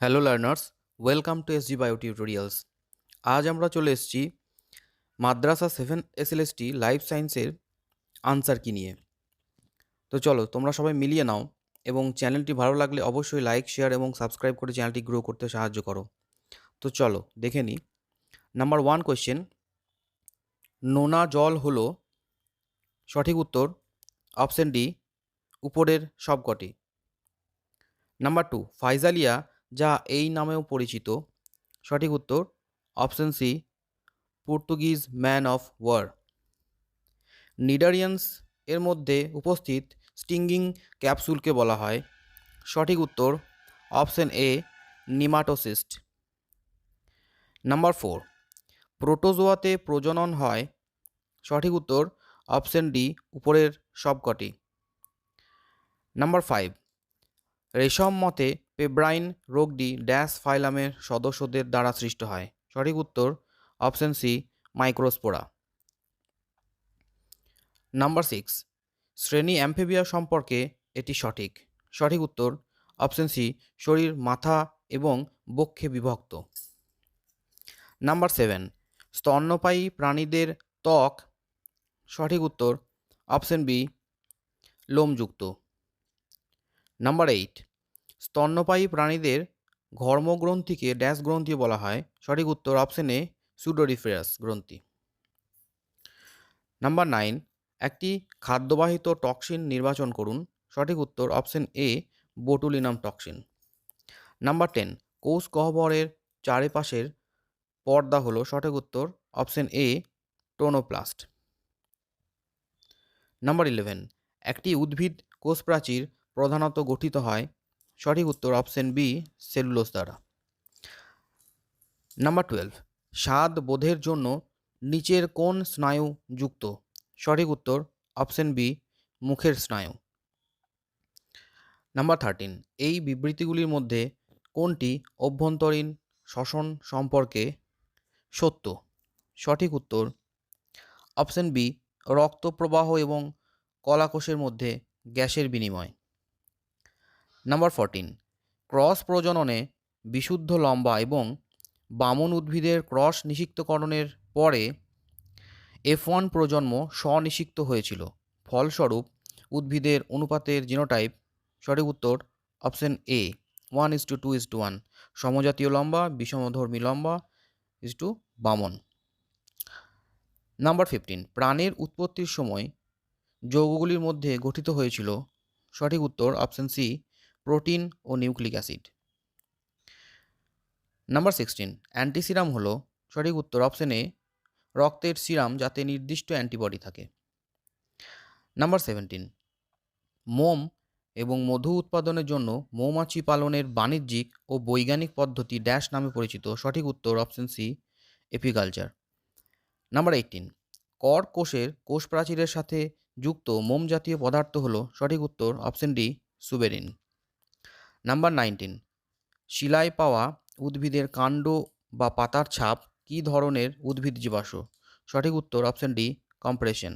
Hello learners welcome to SG bio tutorials আজ আমরা চলে এসেছি মাদ্রাসা সেভেন এসএলএসটি লাইফ সায়েন্সের আনসার কি নিয়ে। তো চলো, তোমরা সবাই মিলিয়ে নাও এবং চ্যানেলটি ভালো লাগলে অবশ্যই লাইক শেয়ার এবং সাবস্ক্রাইব করে চ্যানেলটি গ্রো করতে সাহায্য করো। তো চলো, দেখে নিই নাম্বার ওয়ান কোয়েশ্চেন নোনা জল হলো সঠিক উত্তর অপশন ডি উপরের সবকটি। নাম্বার টু ফাইজালিয়া যা এই নামেও পরিচিত। সঠিক উত্তর, option C, Portuguese man of war. Cnidarians এর মধ্যে উপস্থিত স্টিঙ্গিং ক্যাপসুলকে বলা হয়। সঠিক উত্তর, option A, nematocyst. Number four, প্রোটোজোয়াতে প্রজনন হয়। সঠিক উত্তর, অপশন ডি, উপরের সবকটি। নাম্বার ফাইভ, রেশম মতে পেব্রাইন রোগটি ড্যাশ ফাইলামের সদস্যদের দ্বারা সৃষ্ট হয়। সঠিক উত্তর, option C, microspora. Number six, শ্রেণি অ্যাম্ফেবিয়া সম্পর্কে এটি সঠিক। সঠিক উত্তর, অপশন সি, শরীর, মাথা এবং বক্ষে বিভক্ত। নাম্বার সেভেন, স্তন্যপায়ী প্রাণীদের ত্বক। সঠিক উত্তর, অপশন বি, লোমযুক্ত। নাম্বার এইট স্তন্যপায়ী প্রাণীদের ঘর্মগ্রন্থিকে ড্যাশ গ্রন্থি বলা হয়। সঠিক উত্তর অপশন এ সুডোরিফেরাস গ্রন্থি। নাম্বার নাইন, একটি খাদ্যবাহিত টক্সিন নির্বাচন করুন। সঠিক উত্তর option A botulinum toxin. Number ten, কোষ গহ্বরের চারিপাশের পর্দা হলো। সঠিক উত্তর option A tonoplast. Number eleven, একটি উদ্ভিদ কোষ প্রাচীর প্রধানত গঠিত হয় সঠিক উত্তর অপশন বি সেলুলোস দ্বারা। নাম্বার টুয়েলভ স্বাদ বোধের জন্য নিচের কোন স্নায়ু যুক্ত? সঠিক উত্তর অপশন বি মুখের স্নায়ু। নাম্বার থার্টিন এই বিবৃতিগুলির মধ্যে কোনটি অভ্যন্তরীণ শ্বসন সম্পর্কে সত্য? সঠিক উত্তর অপশন বি রক্ত প্রবাহ এবং কলাকোষের মধ্যে গ্যাসের বিনিময়। নাম্বার ফোরটিন ক্রস প্রজননে বিশুদ্ধ লম্বা এবং বামন উদ্ভিদের ক্রস নিষিক্তকরণের পরে এফ ওয়ান প্রজন্ম স্বনিষিক্ত হয়েছিল। ফলস্বরূপ, উদ্ভিদের অনুপাতের জিনোটাইপ সঠিক উত্তর option A one is to two is to one সমজাতীয় লম্বা, বিষমধর্মী লম্বা ইস টু বামন। নাম্বার ফিফটিন প্রাণের উৎপত্তির সময় যৌগগুলির মধ্যে গঠিত হয়েছিল সঠিক উত্তর অপশন সি প্রোটিন ও nucleic acid. Number sixteen, antiserum হলো সঠিক উত্তর অপশন রক্তের সিরাম যাতে নির্দিষ্ট অ্যান্টিবডি থাকে। নাম্বার সেভেন্টিন, মোম এবং মধু উৎপাদনের জন্য মৌমাছি পালনের বাণিজ্যিক ও বৈজ্ঞানিক পদ্ধতি ড্যাশ নামে পরিচিত সঠিক উত্তর option C, apiculture. Number eighteen, কর কোষের কোষ প্রাচীরের সাথে যুক্ত মোম জাতীয় পদার্থ হলো সঠিক উত্তর option D, suberin. Number nineteen শিলায় পাওয়া উদ্ভিদের কাণ্ড বা পাতার ছাপ কী ধরনের উদ্ভিদ জীবাশ্ম? সঠিক উত্তর option D compression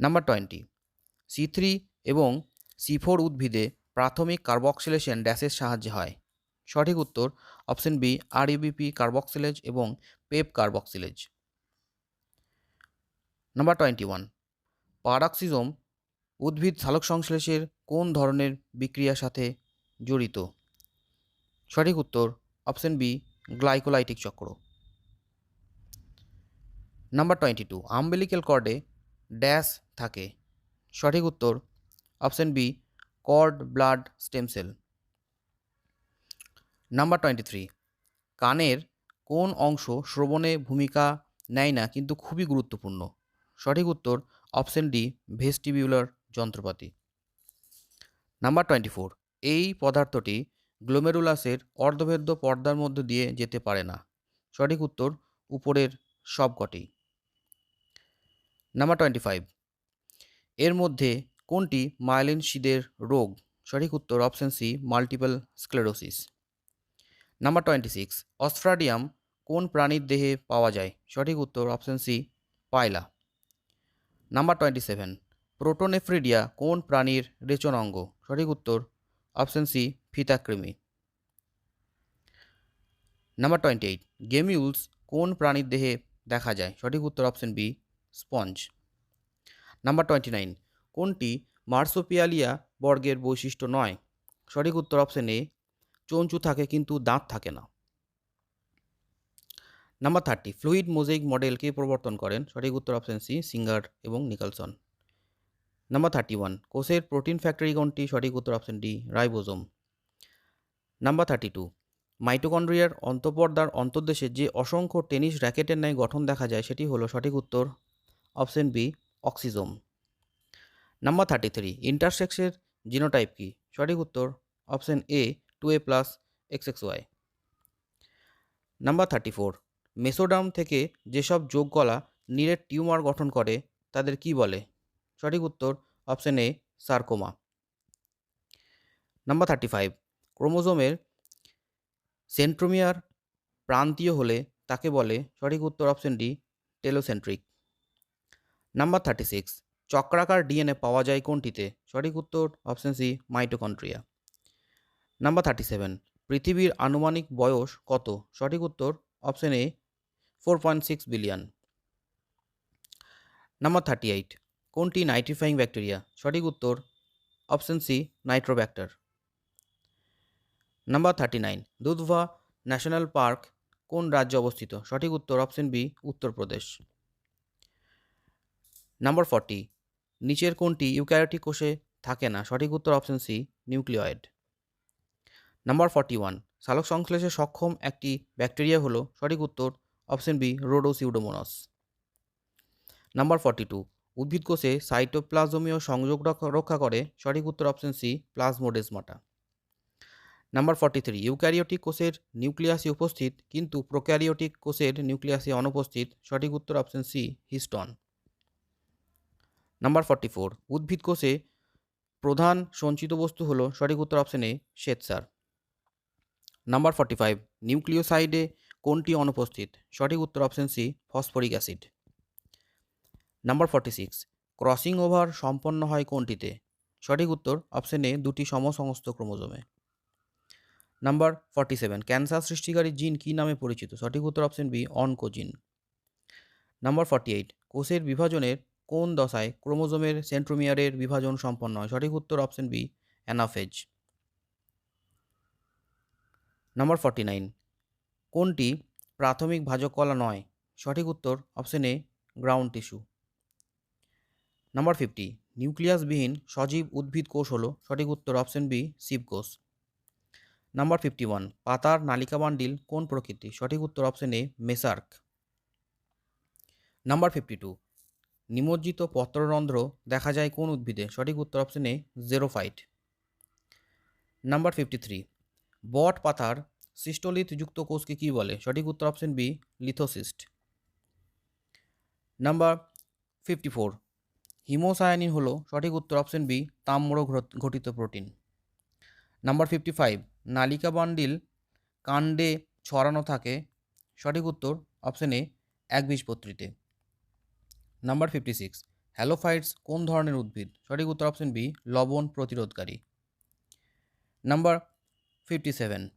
number twenty C three এবং সি ফোর উদ্ভিদে প্রাথমিক কার্বক্সিলেশন ড্যাশের সাহায্যে হয়। সঠিক উত্তর option B R UBP carboxylase এবং PEP carboxylase number twenty one পারাক্সিজম উদ্ভিদ সালোক সংশ্লেষের কোন ধরনের বিক্রিয়ার সাথে জড়িত? সঠিক উত্তর, অপশন বি, গ্লাইকোলাইটিক চক্র। নাম্বার টোয়েন্টি টু আম্বেলিক্যাল কর্ডে ড্যাশ থাকে। সঠিক উত্তর, option B, cord blood stem cell. Number twenty three, কানের কোন অংশ শ্রবণে ভূমিকা নেয় না, কিন্তু খুবই গুরুত্বপূর্ণ? সঠিক উত্তর, অপশন ডি, ভেস্টিবিউলার যন্ত্রপাতি। নাম্বার টোয়েন্টি ফোর এই পদার্থটি গ্লোমেরুলাসের অর্ধভেদ্য পর্দার মধ্য দিয়ে যেতে পারে না। সঠিক উত্তর উপরের সবকটি। নাম্বার টোয়েন্টি ফাইভ এর মধ্যে কোনটি মাইলিন শিদের রোগ? সঠিক উত্তর option C multiple sclerosis number twenty six অস্ট্রাডিয়াম কোন প্রাণীর দেহে পাওয়া যায়? সঠিক উত্তর option C পায়লা। Number twenty seven protonephridia কোন প্রাণীর রেচন অঙ্গ? সঠিক উত্তর, অপশন সি, ফিতাকৃমি। নাম্বার টোয়েন্টি এইট, গেমিউলস কোন প্রাণীর দেহে দেখা যায়? সঠিক উত্তর, option B, sponge. Number twenty nine, কোনটি মার্সোপিয়ালিয়া বর্গের বৈশিষ্ট্য নয়? সঠিক উত্তর, অপশন এ, চঞ্চু থাকে কিন্তু দাঁত থাকে না। নাম্বার থার্টি, ফ্লুইড মোজাইক মডেলকে প্রবর্তন করেন? সঠিক উত্তর, অপশন সি, সিঙ্গার এবং নিকলসন। নাম্বার থার্টি ওয়ান কোষের প্রোটিন ফ্যাক্টরি কোনটি? সঠিক উত্তর option D ribosome. Number thirty two মাইটোকন্ড্রিয়ার অন্তঃপর্দার অন্তর্দেশে যে অসংখ্য টেনিস র্যাকেটের ন্যায় গঠন দেখা যায়, সেটি হলো সঠিক উত্তর option B oxysome number thirty three ইন্টারসেক্সের genotype কি? সঠিক উত্তর option A two A plus X X Y number thirty four mesoderm থেকে যেসব যোগকলা নীরের টিউমার গঠন করে, তাদের কি বলে? সঠিক উত্তর option A sarcoma number thirty five ক্রোমোজোমের সেন্ট্রোমিয়ার প্রান্তীয় হলে তাকে বলে সঠিক উত্তর option D telocentric number thirty six চক্রাকার ডিএনএ পাওয়া যায় কোনটিতে? সঠিক উত্তর option C mitochondria number thirty seven পৃথিবীর আনুমানিক বয়স কত? সঠিক উত্তর option A four point six billion number thirty eight কোনটি নাইট্রিফাইং ব্যাকটেরিয়া? সঠিক উত্তর, option C, nitrobacter. Number thirty nine Dudhwa national park কোন রাজ্যে অবস্থিত? সঠিক উত্তর, option B, Uttar Pradesh. Number forty, নিচের কোনটি ইউক্যারিওটিক কোষে থাকে না? সঠিক উত্তর, option C nucleoid number forty one সালোক সংশ্লেষে সক্ষম একটি ব্যাকটেরিয়া হলো, সঠিক উত্তর, option B, rhodopseudomonas. Number forty two উদ্ভিদ কোষে সাইটোপ্লাজমীয় সংযোগ রক্ষা- করে। সঠিক উত্তর option C plasmodesmata number forty three eukaryotic কোষের নিউক্লিয়াসে উপস্থিত, কিন্তু প্রোক্যারিওটিক কোষের নিউক্লিয়াসে অনুপস্থিত। সঠিক উত্তর option C histone number forty four উদ্ভিদ কোষে প্রধান সঞ্চিত বস্তু হলো, সঠিক উত্তর অপশন এ শ্বেতসার। নাম্বার ফর্টি ফাইভ নিউক্লিওসাইডে কোনটি অনুপস্থিত? সঠিক উত্তর option C phosphoric acid number forty six crossing over সম্পন্ন হয় কোনটিতে? সঠিক উত্তর অপশন এ দুটি সমসমস্ত ক্রোমোজোমে। নাম্বার ফর্টি সেভেন ক্যান্সার সৃষ্টিকারী জিন কী নামে পরিচিত? সঠিক উত্তর option B oncogene number forty eight কোষের বিভাজনের কোন দশায় ক্রোমোজোমের সেন্ট্রোমিয়ারের বিভাজন সম্পন্ন হয়? সঠিক উত্তর option B anaphase. Number forty nine কোনটি প্রাথমিক ভাজক কলা নয়? সঠিক উত্তর option A ground tissue number fifty নিউক্লিয়াসবিহীন সজীব উদ্ভিদ কোষ হলো সঠিক উত্তর অপশন বি শিবকোষ নাম্বার ফিফটি ওয়ান পাতার নালিকা বান্ডিল কোন প্রকৃতি? সঠিক উত্তর option A mesarch. Number fifty two নিমজ্জিত পত্ররন্ধ্র দেখা যায় কোন উদ্ভিদে? সঠিক উত্তর option A xerophyte number fifty three বট পাতার সিস্টোলিথ যুক্ত কোষকে কী বলে? সঠিক উত্তর option B lithocyst number fifty four haemocyanin হলো সঠিক উত্তর অপশন বি, তাম্র ঘট- ঘটিত প্রোটিন। নাম্বার ফিফটি ফাইভ নালিকা বান্ডিল কাণ্ডে ছড়ানো থাকে, সঠিক উত্তর অপশন এ একবীজপত্রীতে নাম্বার ফিফটি সিক্স হ্যালোফাইটস কোন ধরনের উদ্ভিদ? সঠিক উত্তর অপশন বি, লবণ প্রতিরোধকারী। Number fifty seven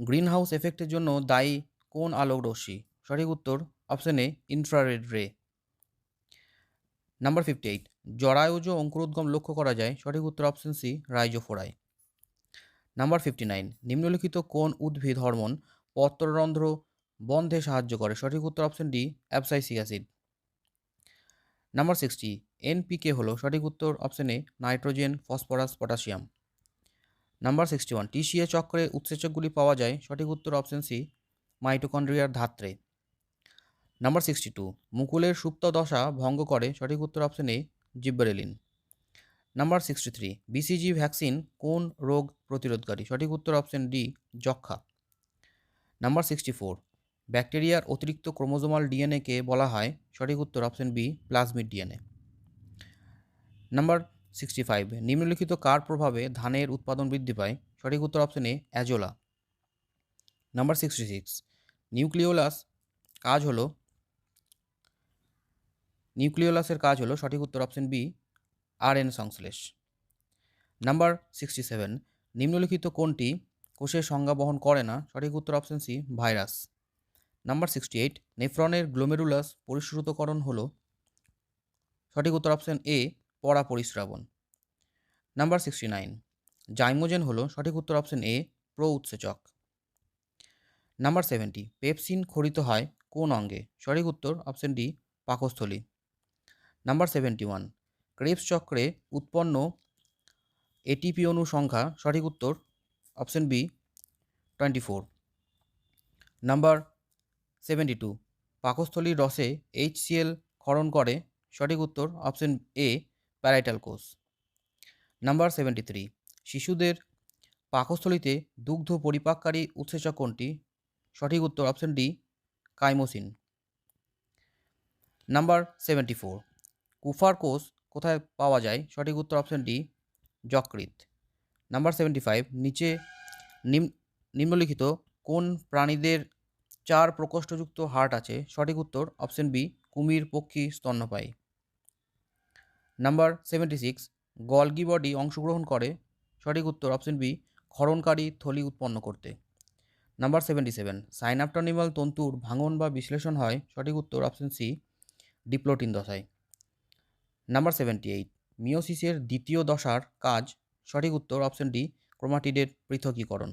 green house এফেক্টের জন্য দায়ী কোন আলোক রশ্মি? সঠিক উত্তর option A, infrared ray. Number fifty eight জরায়ুজ অঙ্কুরোদ্গম লক্ষ্য করা যায় সঠিক উত্তর option C rhizophora. Number fifty nine নিম্নলিখিত কোন উদ্ভিদ হরমোন পত্ররন্ধ্র বন্ধে সাহায্য করে? সঠিক উত্তর option D abscisic acid. Number sixty NPK হলো সঠিক উত্তর option A nitrogen, phosphorus, potassium. Number sixty one TCA চক্রে উৎসেচকগুলি পাওয়া যায় সঠিক উত্তর অপশন সি মাইটোকন্ড্রিয়ার ধাত্রে। নাম্বার সিক্সটি টু মুকুলের সুপ্ত দশা ভঙ্গ করে, সঠিক উত্তর option A gibberellin number sixty three BCG vaccine কোন রোগ প্রতিরোধকারী? সঠিক উত্তর অপশন ডি যক্ষা নাম্বার সিক্সটি ফোর ব্যাকটেরিয়ার অতিরিক্ত ক্রোমোজোমাল ডিএনএকে বলা হয়? সঠিক উত্তর option B plasmid DNA number sixty five নিম্নলিখিত কার প্রভাবে ধানের উৎপাদন বৃদ্ধি পায়? সঠিক উত্তর option A azolla. Number sixty six nucleolus কাজ হলো নিউক্লিওলাসের কাজ হলো সঠিক উত্তর অপশন বি আর এন সংশ্লেষ। নাম্বার সিক্সটি সেভেন, নিম্নলিখিত কোনটি কোষের সংজ্ঞা বহন করে না? সঠিক উত্তর option C, virus. Number sixty eight, নেফ্রনের glomerulus পরিশ্রুতকরণ হল সঠিক উত্তর অপশন এ পরা পরিশ্রাবণ নাম্বার সিক্সটি নাইন, জাইমোজেন হল সঠিক উত্তর অপশন এ প্রো উৎসেচক নাম্বার সেভেন্টি, পেপসিন খরিত হয় কোন অঙ্গে? সঠিক উত্তর অপশন ডি, পাকস্থলী। নাম্বার সেভেন্টি ওয়ান ক্রেবস চক্রে উৎপন্ন এটিপি অণু সংখ্যা সঠিক উত্তর option B, twenty four. Number seventy two, পাকস্থলীর রসে এইচসিএল ক্ষরণ করে সঠিক উত্তর অপশন এ, প্যারাইটাল কোষ। নাম্বার সেভেন্টি থ্রি, শিশুদের পাকস্থলীতে দুগ্ধ পরিপাককারী উৎসেচক কোনটি? সঠিক উত্তর option D, chymosin. Number seventy four Kupffer কোষ কোথায় পাওয়া যায়? সঠিক উত্তর অপশন ডি যকৃত নাম্বার সেভেন্টি ফাইভ নিচে নিম নিম্নলিখিত কোন প্রাণীদের চার প্রকোষ্ঠযুক্ত হার্ট আছে? সঠিক উত্তর অপশন বি কুমির, পক্ষী, স্তন্যপায়ী। Number seventy six Golgi body অংশগ্রহণ করে? সঠিক উত্তর অপশন বি ক্ষরণকারী থলি উৎপন্ন করতে। নাম্বার সেভেন্টি সেভেন সাইনাপটনিমাল তন্তুর ভাঙন বা বিশ্লেষণ হয়? সঠিক উত্তর অপশন সি ডিপ্লোটিন দশায়। নাম্বার সেভেন্টি এইট মিওসিসের দ্বিতীয় দশার কাজ, সঠিক উত্তর অপশন ডি ক্রোমাটিডের পৃথকীকরণ।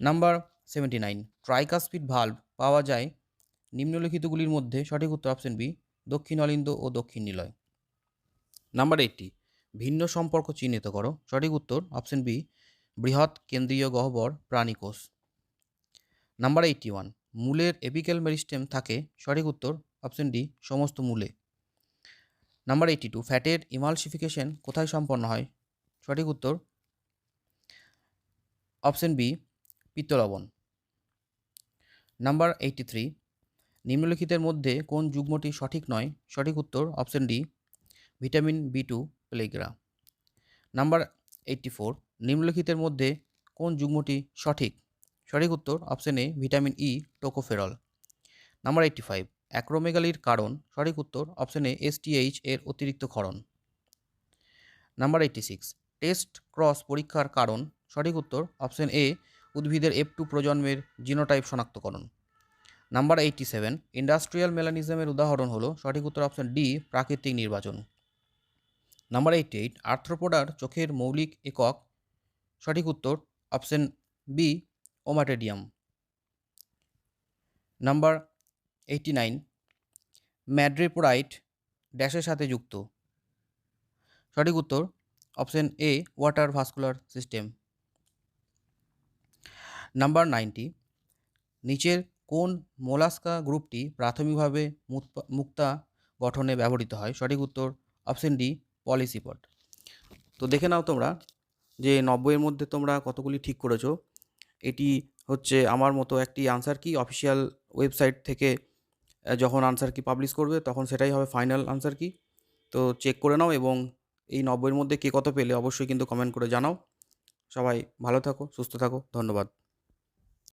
Number seventy nine tricuspid valve পাওয়া যায় নিম্নলিখিতগুলির মধ্যে সঠিক উত্তর অপশন বি দক্ষিণ অলিন্দ ও দক্ষিণ নিলয় নাম্বার এইটটি ভিন্ন সম্পর্ক চিহ্নিত করো, সঠিক উত্তর অপশন বি বৃহৎ কেন্দ্রীয় গহ্বর প্রাণীকোষ। নাম্বার এইটটি ওয়ান মূলের এপিক্যাল মেরিস্টেম থাকে, সঠিক উত্তর অপশন ডি সমস্ত মূলে। নাম্বার এইটটি টু, ফ্যাটের ইমালসিফিকেশন কোথায় সম্পন্ন হয়? সঠিক উত্তর, অপশন বি পিত্তলবণ নাম্বার এইটটি থ্রি, নিম্নলিখিতের মধ্যে কোন যুগ্মটি সঠিক নয়? সঠিক উত্তর, option D, vitamin B two pellagra. Number eighty four, নিম্নলিখিতের মধ্যে কোন যুগ্মটি সঠিক? সঠিক উত্তর, option A, vitamin E, tocopherol. Number eighty five অ্যাক্রোমেগালির কারণ, সঠিক উত্তর অপশন এ এসটিএইচ এর অতিরিক্ত ক্ষরণ। Number eighty six test cross পরীক্ষার কারণ, সঠিক উত্তর অপশন এ উদ্ভিদের এফ টু প্রজন্মের জিনোটাইপ শনাক্তকরণ। নাম্বার এইটটি সেভেন ইন্ডাস্ট্রিয়াল মেলানিজমের উদাহরণ হলো, সঠিক উত্তর অপশন ডি প্রাকৃতিক নির্বাচন। নাম্বার এইটটি এইট আর্থ্রোপোডার চোখের মৌলিক একক, সঠিক উত্তর option B ommatidium number eighty nine madreporite ড্যাশের সাথে যুক্ত। সঠিক উত্তর option A water vascular system number ninety নিচের কোন মোলাস্কা গ্রুপটি প্রাথমিকভাবে মুক্তা গঠনে ব্যবহৃত হয়? সঠিক উত্তর অপশন ডি পলিসিপট তো দেখে নাও তোমরা যে নব্বইয়ের মধ্যে তোমরা কতগুলি ঠিক করেছ। এটি হচ্ছে আমার মতো একটি আনসার কি অফিসিয়াল ওয়েবসাইট থেকে যখন আনসার কি পাবলিশ করবে, তখন সেটাই হবে ফাইনাল আনসার কি তো চেক করে নাও এবং এই নব্বইয়ের মধ্যে কে কত পেলে, অবশ্যই কিন্তু কমেন্ট করে জানাও। সবাই ভালো থাকো, সুস্থ থাকো, ধন্যবাদ।